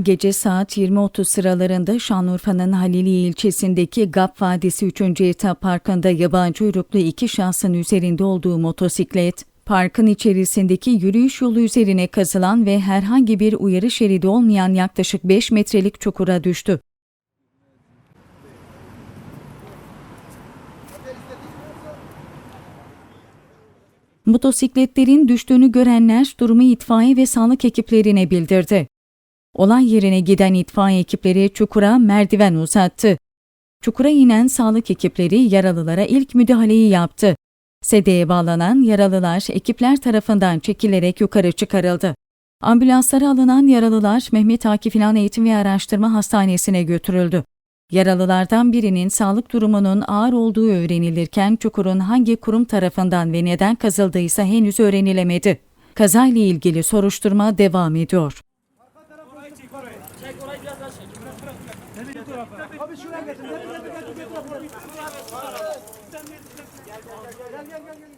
Gece saat 20.30 sıralarında Şanlıurfa'nın Haliliye ilçesindeki Gap Vadisi 3. Etap Parkı'nda yabancı uyruklu iki şahsın üzerinde olduğu motosiklet, parkın içerisindeki yürüyüş yolu üzerine kazılan ve herhangi bir uyarı şeridi olmayan yaklaşık 5 metrelik çukura düştü. Motosikletlerin düştüğünü görenler durumu itfaiye ve sağlık ekiplerine bildirdi. Olay yerine giden itfaiye ekipleri çukura merdiven uzattı. Çukura inen sağlık ekipleri yaralılara ilk müdahaleyi yaptı. Sedeye bağlanan yaralılar ekipler tarafından çekilerek yukarı çıkarıldı. Ambulanslara alınan yaralılar Mehmet Akif İlhan Eğitim ve Araştırma Hastanesi'ne götürüldü. Yaralılardan birinin sağlık durumunun ağır olduğu öğrenilirken çukurun hangi kurum tarafından ve neden kazıldıysa henüz öğrenilemedi. Kazayla ilgili soruşturma devam ediyor. Abi şuraya getir. Getir getir getir getir. Gel gel gel gel.